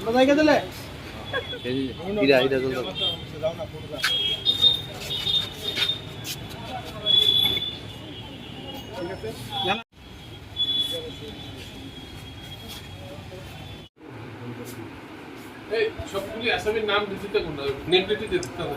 আমরা জায়গা দিলে? ইরা ইরা চলতে এই সবগুলি আসামির নাম দিতে কোন নেগলেক্ট দিতে নাম না।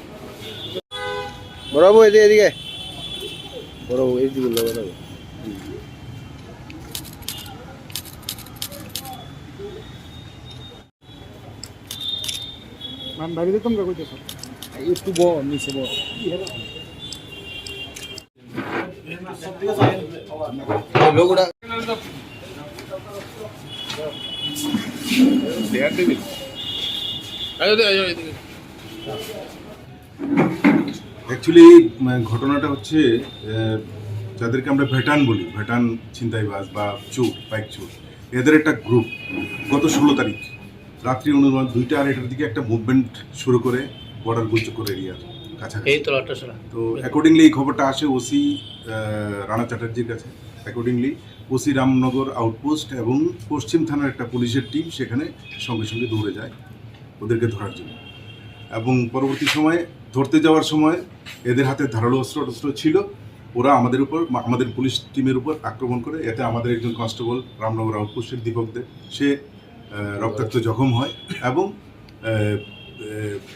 দে এদিকে এদিকে। এদিকে বড়বাবু এইদিকে বড়বাবু মান দেখতাম কা কইতেছ? একটু ব নিচে ব লোকটা দেয়ার দিবি আয় দে আয় এদিকে অ্যাকচুয়ালি ঘটনাটা হচ্ছে যাদেরকে আমরা ভেটান বলি ভেটান ছিনতাইবাজ বা চোর বাইক চোর এদের একটা গ্রুপ গত ষোলো তারিখ রাত্রি অনুমান দুইটা আড়াইটার দিকে একটা মুভমেন্ট শুরু করে বর্ডার গুলচক্কর এরিয়ার কাছাকাছি। তো তো অ্যাকর্ডিংলি এই খবরটা আসে ওসি রানা চ্যাটার্জির কাছে। অ্যাকর্ডিংলি ওসি রামনগর আউটপোস্ট এবং পশ্চিম থানার একটা পুলিশের টিম সেখানে সঙ্গে সঙ্গে দৌড়ে যায় ওদেরকে ধরার জন্য। এবং পরবর্তী সময়ে ধরতে যাওয়ার সময় এদের হাতে ধারালো অস্ত্র টস্ত্র ছিল। ওরা আমাদের উপর, আমাদের পুলিশ টিমের উপর আক্রমণ করে, এতে আমাদের একজন কনস্টেবল রামনগর আউটপোস্টের দীপক সে রক্তাক্ত জখম হয় এবং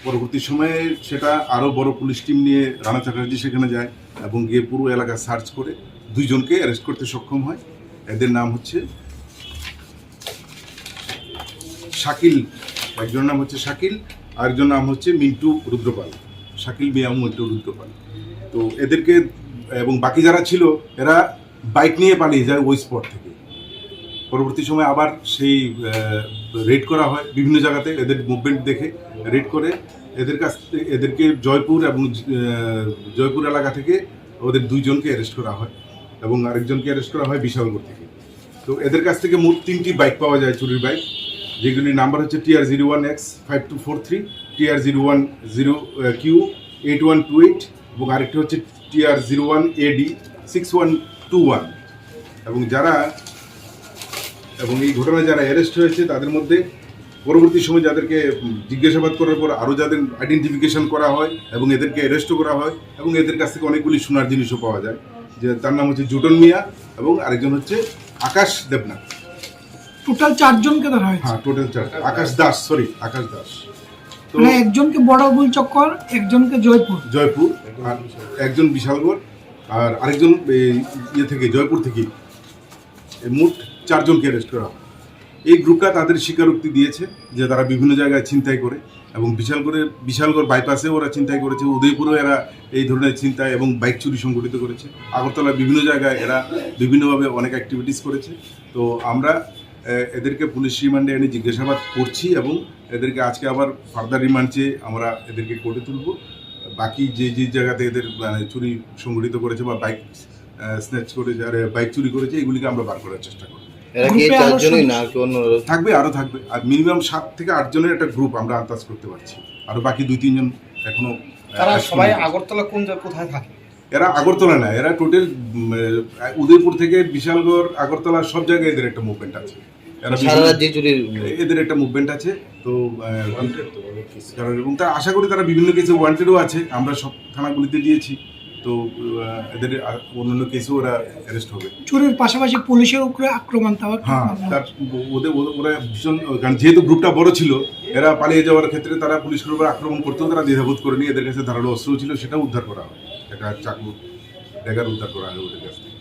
পরবর্তী সময়ে সেটা আরও বড় পুলিশ টিম নিয়ে রানা চ্যাটার্জি সেখানে যায় এবং গিয়ে পুরো এলাকা সার্চ করে দুইজনকে অ্যারেস্ট করতে সক্ষম হয়। এদের নাম হচ্ছে শাকিল, একজনের নাম হচ্ছে শাকিল আরেকজন নাম হচ্ছে মিন্টু রুদ্রপাল। শাকিল মিয়া মিন্টু রুদ্রপাল তো এদেরকে, এবং বাকি যারা ছিল, এরা বাইক নিয়ে পালিয়ে যায় ওই স্পট থেকে। পরবর্তী সময় আবার সেই রেড করা হয় বিভিন্ন জায়গাতে, এদের মুভমেন্ট দেখে রেড করে। এদের কাছ থেকে, এদেরকে জয়পুর এবং জয়পুর এলাকা থেকে ওদের দুইজনকে অ্যারেস্ট করা হয় এবং আরেকজনকে অ্যারেস্ট করা হয় বিশালগড় থেকে। তো এদের কাছ থেকে মোট তিনটি বাইক পাওয়া যায় চুরির বাইক যেগুলির নাম্বার হচ্ছে TR zero one X five two four three TR zero one zero Q eight one two eight এবং আরেকটি হচ্ছে TR zero one AD six one two one এবং যারা, এবং এই ঘটনায় যারা অ্যারেস্ট হয়েছে, তাদের মধ্যে পরবর্তী সময় যাদেরকে জিজ্ঞাসাবাদ করার পর আরও যাদের আইডেন্টিফিকেশন করা হয় এবং এদেরকে অ্যারেস্টও করা হয় এবং এদের কাছ থেকে অনেকগুলি সোনার জিনিসও পাওয়া যায়। যে তার নাম হচ্ছে জুটন মিয়া এবং আরেকজন হচ্ছে আকাশ দেবনাথ। টোটাল চারজনকে ধরা হয়েছে। হ্যাঁ টোটাল চার আকাশ দাস সরি আকাশ দাস। তো মানে একজনকে বড় গুল চক্কর একজনকে জয়পুর। জয়পুর আর একজন বিশালগড় আর আরেকজন এই ইয়ে থেকে জয়পুর থেকে। এই মোট চারজনকে অ্যারেস্ট করা হয়। এই গ্রুপটা তাদের স্বীকারোক্তি দিয়েছে যে তারা বিভিন্ন জায়গায় ছিনতাই করে এবং বিশালগড়ের বিশালগড় বাইপাসে ওরা ছিনতাই করেছে। উদয়পুরেও এরা এই ধরনের ছিনতাই এবং বাইক চুরি সংগঠিত করেছে। আগরতলার বিভিন্ন জায়গায় এরা বিভিন্নভাবে অনেক অ্যাক্টিভিটিস করেছে। তো আমরা এদেরকে পুলিশ রিমান্ডে এনে জিজ্ঞাসাবাদ করছি এবং এদেরকে আজকে আবার ফার্দার রিমান্ড চেয়ে আমরা এদেরকে কোর্টে তুলব। বাকি যে যে জায়গাতে এদের মানে চুরি সংগঠিত করেছে বা বাইক স্ন্যাচ করেছে আর বাইক চুরি করেছে এগুলিকে আমরা বার করার চেষ্টা করব। থাকবে আরও থাকবে। আর মিনিমাম সাত থেকে আট জনের একটা গ্রুপ আমরা আন্দাজ করতে পারছি। আর বাকি দুই তিনজন এখনও তারা সবাই আগরতলা কোন কোথায় থাকে? এরা আগরতলা না এরা টোটাল উদয়পুর থেকে বিশালগড় আগরতলা সব জায়গায় এদের একটা মুভমেন্ট আছে। এরা সারা বিভিন্ন- রাজ্যে চুরির এদের একটা মুভমেন্ট আছে তো কারণ- এবং তা আশা করি তারা বিভিন্ন কেসে ওয়ান্টেডও আছে আমরা সব থানাগুলিতে দিয়েছি তো এদের অন্যান্য কেসেও ওরা অ্যারেস্ট হবে। চোরের পাশাপাশি পুলিশের উপরে আক্রমণ তাও হ্যাঁ তার ওদের ওদের- ওরা ভীষণ কারণ যেহেতু গ্রুপটা বড় ছিল এরা পালিয়ে যাওয়ার ক্ষেত্রে তারা পুলিশের উপর আক্রমণ করতেও তারা দ্বিধাবোধ করেনি এদের কাছে ধারালো অস্ত্র ছিল সেটা উদ্ধার করা হয়। একটা চাকু ড্যাগার উদ্ধার করা হয় ওদের কাছ থেকে।